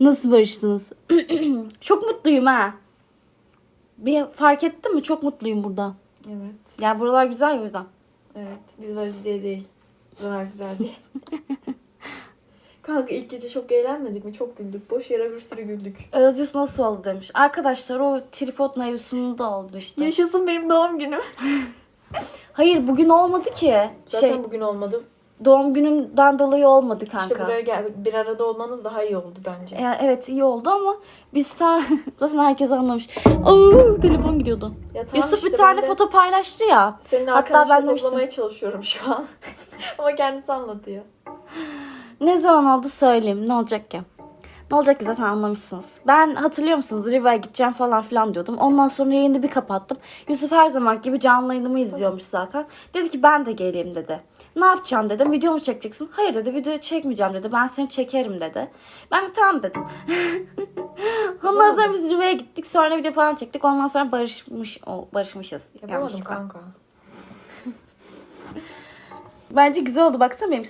Nasıl barıştınız? Çok mutluyum ha. Bir fark ettin mi? Çok mutluyum burada. Evet. Yani buralar güzel ya o yüzden. Evet. Biz varız diye değil. Buralar güzel diye. Kanka ilk gece çok eğlenmedik mi? Çok güldük. Boş yere bir sürü güldük. Özgüs nasıl oldu demiş. Arkadaşlar o tripod mevzusunda oldu işte. Yaşasın benim doğum günüm. Hayır bugün olmadı ki. Zaten Şey bugün olmadı. Doğum gününden dolayı olmadı kanka. İşte buraya gel bir arada olmanız daha iyi oldu bence. Yani evet iyi oldu ama biz ta zaten herkes anlamış. Oo, telefon gidiyordu. Ya tamam Yusuf işte bir tane de foto paylaştı ya. Senin Hatta ben demiştim. toplamaya çalışıyorum şu an. Ama kendisi anlatıyor. Ne zaman oldu söyleyeyim. Ne olacak ki? Ne olacak ki zaten anlamışsınız. Ben hatırlıyor musunuz Riva'ya gideceğim falan filan diyordum. Ondan sonra yayını bir kapattım. Yusuf her zaman gibi canlı yayınımı izliyormuş zaten. Dedi ki ben de geleyim dedi. Ne yapacaksın dedim. Video mu çekeceksin? Hayır dedi video çekmeyeceğim dedi. Ben seni çekerim dedi. Ben de tamam dedim. Ondan sonra biz Riva'ya gittik. Sonra video falan çektik. Ondan sonra barışmış, o, barışmışız. Yapamadım Yanlışlıkla. kanka. Bence güzel oldu. Baksana benim